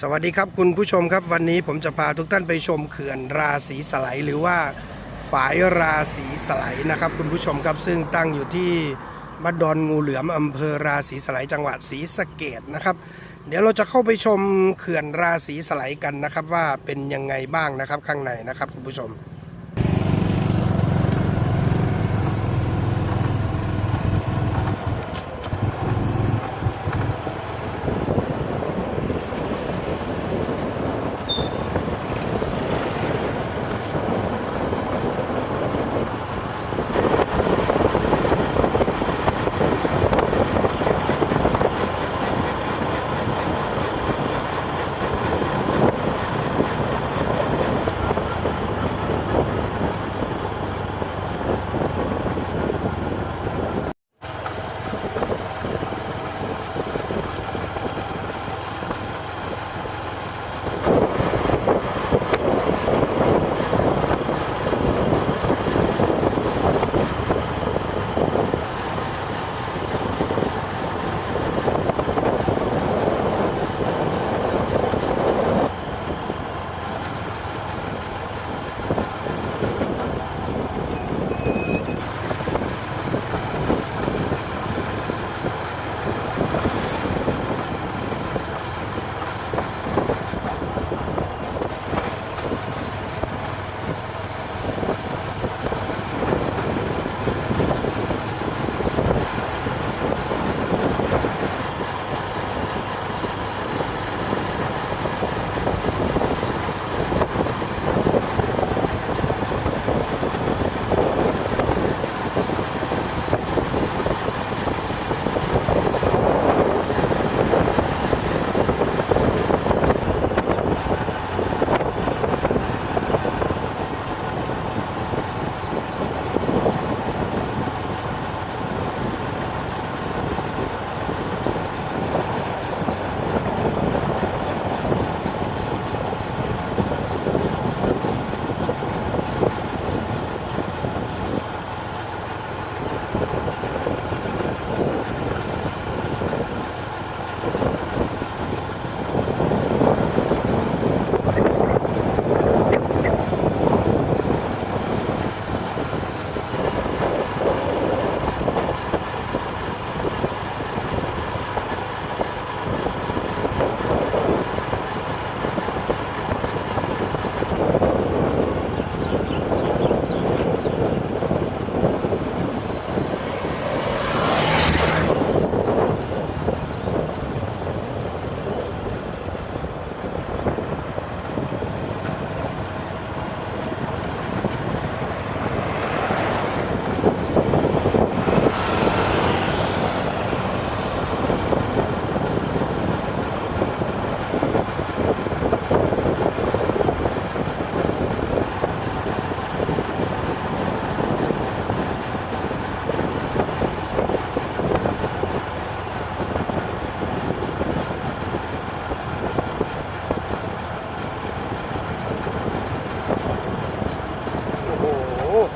สวัสดีครับคุณผู้ชมครับวันนี้ผมจะพาทุกท่านไปชมเขื่อนราศีสไลหรือว่าฝายราศีสไลนะครับ คุณผู้ชมครับซึ่งตั้งอยู่ที่บ้านดอนงูเหลือมอำเภอราศีสไลจังหวัดศรีสะเกดนะครับ เดี๋ยวเราจะเข้าไปชมเขื่อนราศีสไลกันนะครับ ว่าเป็นยังไงบ้างนะครับข้างในนะครับ คุณผู้ชม you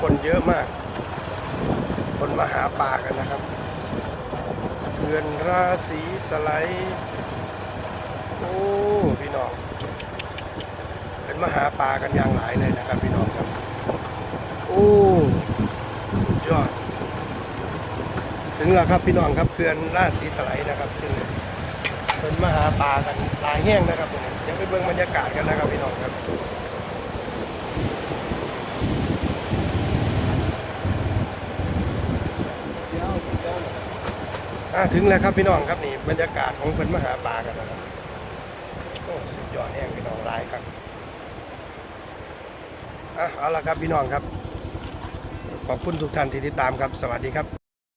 คนเยอะมาก คนมาหาปลากันนะครับเขื่อนราศีสไลด์โอ้พี่น้องเป็นมาหาปลากันอย่างหลายเลยนะครับ พี่น้องครับ โอ้สุดยอด ถึงแล้วครับพี่น้องครับเขื่อนราศีสไลด์นะครับซึ่งเป็นมาหาปลากันหลายแห้งนะครับผมเดี๋ยวไปเบิ่งบรรยากาศกันนะครับพี่น้องครับ อ่าถึงแล้วครับพี่น้องครับนี่บรรยากาศของเพิ่นมหาปลากันนะครับโอ้สุดยอดแห้งพี่น้องหลายครับอะเอาละครับพี่น้องครับ ขอบคุณทุกท่านที่ติดตามครับ สวัสดีครับ